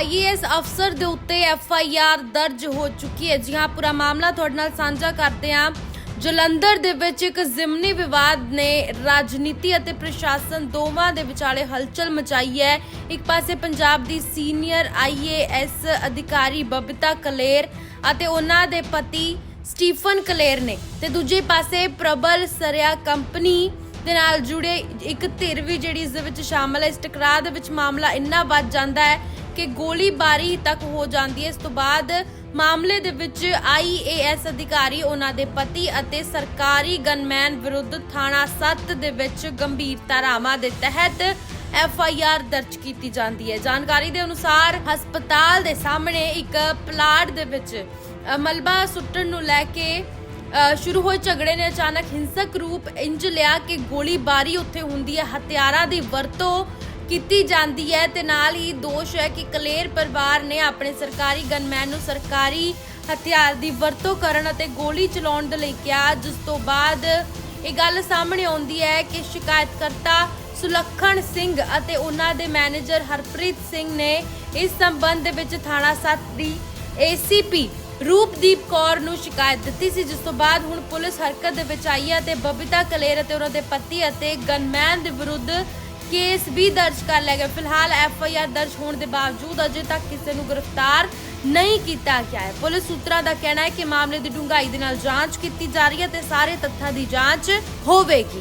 IAS ਅਫਸਰ ਦੇ ਉੱਤੇ ਐਫ ਆਈ ਆਰ ਦਰਜ ਹੋ ਚੁੱਕੀ ਹੈ। ਜੀ ਹਾਂ, ਪੂਰਾ ਮਾਮਲਾ ਤੁਹਾਡੇ ਨਾਲ ਸਾਂਝਾ ਕਰਦੇ ਹਾਂ। ਜਲੰਧਰ ਦੇ ਵਿੱਚ ਇੱਕ ਜ਼ਿਮਨੀ ਵਿਵਾਦ ਨੇ ਰਾਜਨੀਤੀ ਅਤੇ ਪ੍ਰਸ਼ਾਸਨ ਦੋਵਾਂ ਦੇ ਵਿਚਾਲੇ ਹਲਚਲ ਮਚਾਈ ਹੈ। ਇੱਕ ਪਾਸੇ ਪੰਜਾਬ ਦੀ ਸੀਨੀਅਰ ਆਈਏਐਸ ਅਧਿਕਾਰੀ ਬਬਿਤਾ ਕਲੇਰ ਅਤੇ ਉਹਨਾਂ ਦੇ ਪਤੀ ਸਟੀਫਨ ਕਲੇਰ ਨੇ ਤੇ ਦੂਜੇ ਪਾਸੇ ਪ੍ਰਬਲ ਸਰਿਆ ਕੰਪਨੀ ਦੇ ਨਾਲ ਜੁੜੇ ਇੱਕ ਧਿਰ ਵੀ ਜਿਹੜੀ ਇਸ ਦੇ ਵਿੱਚ ਸ਼ਾਮਲ ਹੈ। ਇਸ ਟਕਰਾਅ ਦੇ ਵਿੱਚ ਮਾਮਲਾ ਇੰਨਾ ਵੱਧ ਜਾਂਦਾ ਹੈ ਕਿ ਗੋਲੀਬਾਰੀ ਤੱਕ ਹੋ ਜਾਂਦੀ ਹੈ। ਇਸ ਤੋਂ ਬਾਅਦ ਮਾਮਲੇ ਦੇ ਵਿੱਚ ਆਈਏਐਸ ਅਧਿਕਾਰੀ ਉਹਨਾਂ ਦੇ ਪਤੀ ਅਤੇ ਸਰਕਾਰੀ ਗਨਮੈਨ ਵਿਰੁੱਧ ਥਾਣਾ 7 ਦੇ ਵਿੱਚ ਗੰਭੀਰ ਧਾਰਾਵਾਂ ਦੇ ਤਹਿਤ ਐਫ ਆਈ ਆਰ ਦਰਜ ਕੀਤੀ ਜਾਂਦੀ ਹੈ। ਜਾਣਕਾਰੀ ਦੇ ਅਨੁਸਾਰ ਹਸਪਤਾਲ ਦੇ ਸਾਹਮਣੇ ਇੱਕ ਪਲਾਟ ਦੇ ਵਿੱਚ ਮਲਬਾ ਸੁੱਟਣ ਨੂੰ ਲੈ ਕੇ ਅ, ਸ਼ੁਰੂ ਹੋਏ ਝਗੜੇ ਨੇ। ਅਚਾਨਕ ਹਿੰਸਕ ਰੂਪ ਇੰਜ ਲਿਆ ਕਿ ਗੋਲੀਬਾਰੀ ਉੱਥੇ ਹੁੰਦੀ ਹੈ। ਹਥਿਆਰਾਂ ਦੀ ਵਰਤੋਂ ਕੀਤੀ ਜਾਂਦੀ ਹੈ ਤੇ ਨਾਲ ਹੀ ਦੋਸ਼ ਹੈ ਕਿ ਕਲੇਰ ਪਰਿਵਾਰ ਨੇ ਆਪਣੇ ਸਰਕਾਰੀ ਗਨਮੈਨ ਨੂੰ ਸਰਕਾਰੀ ਹਥਿਆਰ ਦੀ ਵਰਤੋਂ ਕਰਨ ਅਤੇ ਗੋਲੀ ਚਲਾਉਣ ਦੇ ਲਈ ਕਿਹਾ। ਜਿਸ ਤੋਂ ਬਾਅਦ ਇਹ ਗੱਲ ਸਾਹਮਣੇ ਆਉਂਦੀ ਹੈ ਕਿ ਸ਼ਿਕਾਇਤਕਰਤਾ ਸੁਲੱਖਣ ਸਿੰਘ ਅਤੇ ਉਹਨਾਂ ਦੇ ਮੈਨੇਜਰ ਹਰਪ੍ਰੀਤ ਸਿੰਘ ਨੇ ਇਸ ਸੰਬੰਧ ਦੇ ਵਿੱਚ ਥਾਣਾ 7 ਦੀ ਏਸੀਪੀ ਰੂਪਦੀਪ ਕੌਰ ਨੂੰ ਸ਼ਿਕਾਇਤ ਦਿੱਤੀ ਸੀ। ਜਿਸ ਤੋਂ ਬਾਅਦ ਹੁਣ ਪੁਲਿਸ ਹਰਕਤ ਦੇ ਵਿੱਚ ਆਈ ਹੈ ਤੇ ਬਬਿਤਾ ਕਲੇਰ ਅਤੇ ਉਹਨਾਂ ਦੇ ਪਤੀ ਅਤੇ ਗਨਮੈਨ ਦੇ ਵਿਰੁੱਧ ਕੇਸ ਵੀ ਦਰਜ ਕਰ ਲਿਆ ਗਿਆ। ਫਿਲਹਾਲ ਐਫ ਆਈ ਆਰ ਦਰਜ ਹੋਣ ਦੇ ਬਾਵਜੂਦ ਅਜੇ ਤੱਕ ਕਿਸੇ ਨੂੰ ਗ੍ਰਿਫਤਾਰ ਨਹੀਂ ਕੀਤਾ ਗਿਆ ਹੈ। ਪੁਲਿਸ ਸੂਤਰਾਂ ਦਾ ਕਹਿਣਾ ਹੈ ਕਿ ਮਾਮਲੇ ਦੀ ਡੂੰਘਾਈ ਦੇ ਨਾਲ ਜਾਂਚ ਕੀਤੀ ਜਾ ਰਹੀ ਹੈ ਤੇ ਸਾਰੇ ਤੱਥਾਂ ਦੀ ਜਾਂਚ ਹੋਵੇਗੀ।